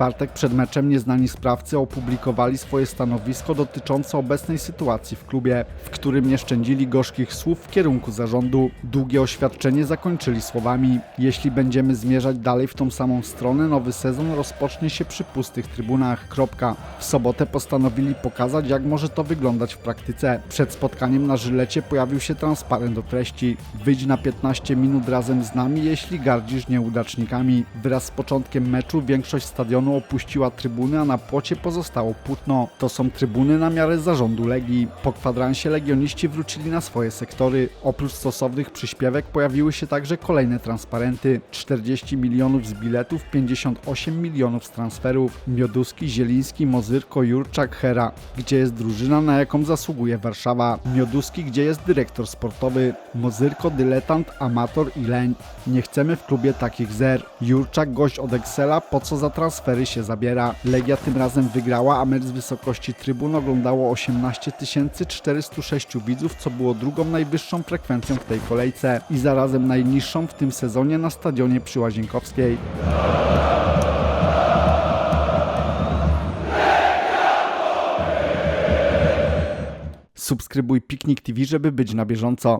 czwartek przed meczem nieznani sprawcy opublikowali swoje stanowisko dotyczące obecnej sytuacji w klubie, w którym nie szczędzili gorzkich słów w kierunku zarządu. Długie oświadczenie zakończyli słowami: Jeśli będziemy zmierzać dalej w tą samą stronę, nowy sezon rozpocznie się przy pustych trybunach. Kropka. W sobotę postanowili pokazać, jak może to wyglądać w praktyce. Przed spotkaniem na Żylecie pojawił się transparent o treści: Wyjdź na 15 minut razem z nami, jeśli gardzisz nieudacznikami. Wraz z początkiem meczu większość stadionu opuściła trybuny, a na płocie pozostało płótno. To są trybuny na miarę zarządu Legii. Po kwadransie legioniści wrócili na swoje sektory. Oprócz stosownych przyśpiewek pojawiły się także kolejne transparenty. 40 milionów z biletów, 58 milionów z transferów. Mioduski, Zieliński, Mozyrko, Jurczak, Hera. Gdzie jest drużyna, na jaką zasługuje Warszawa? Mioduski, gdzie jest dyrektor sportowy? Mozyrko, dyletant, amator i leń. Nie chcemy w klubie takich zer. Jurczak, gość od Excela, po co za transfery się zabiera? Legia tym razem wygrała, a mecz z wysokości trybun oglądało 18 406 widzów, co było drugą najwyższą frekwencją w tej kolejce i zarazem najniższą w tym sezonie na stadionie przy Łazienkowskiej. Subskrybuj Piknik TV, żeby być na bieżąco.